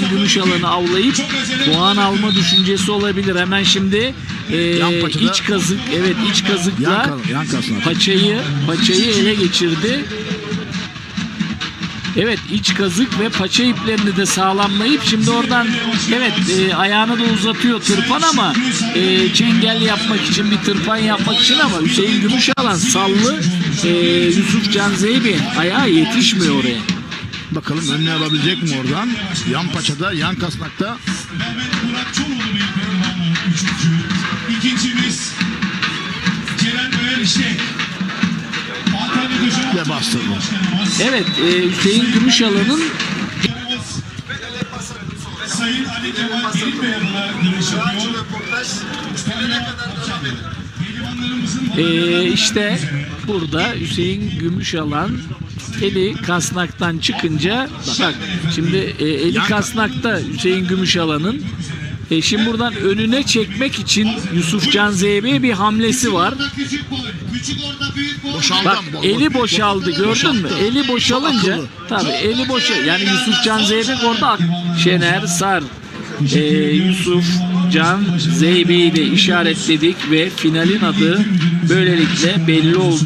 gümüş alanı avlayıp puan alma düşüncesi olabilir. Hemen şimdi e, iç kazık evet iç kazıkla Yan, kal- yan paçayı paçayı ele geçirdi. Evet iç kazık ve paça iplerini de sağlamlayıp şimdi oradan evet e, ayağını da uzatıyor tırpan ama e, çengel yapmak için bir tırpan yapmak için ama Hüseyin Gümüşalan sallı e, Yusuf Can Zeybi ayağı yetişmiyor oraya. Bakalım önüne alabilecek mi oradan? Yan paçada, yan kasnakta Mehmet Murat Çoloğlu pehlivanı üçüncü. İkincimiz Ceren Öğer Döşeme ve bastırdı. Evet e, Hüseyin Gümüşalan'ın Sayın Ali Kemal Gelin Bey adına görüş yapıyor. Pehlivanlarımızın Ee, işte burada Hüseyin Gümüşalan eli kasnaktan çıkınca bak şimdi e, eli kasnakta Hüseyin Gümüşalan'ın e, şimdi buradan önüne çekmek için Yusuf Can Zeybe'ye bir hamlesi var. Boşaldı Bak ama- eli boşaldı gördün mü? Eli boşalınca tabii eli boşa yani Yusuf Can Zeybek orada Şener Sar e, Yusuf Can Zeybe'yi de işaretledik ve finalin adı böylelikle belli oldu.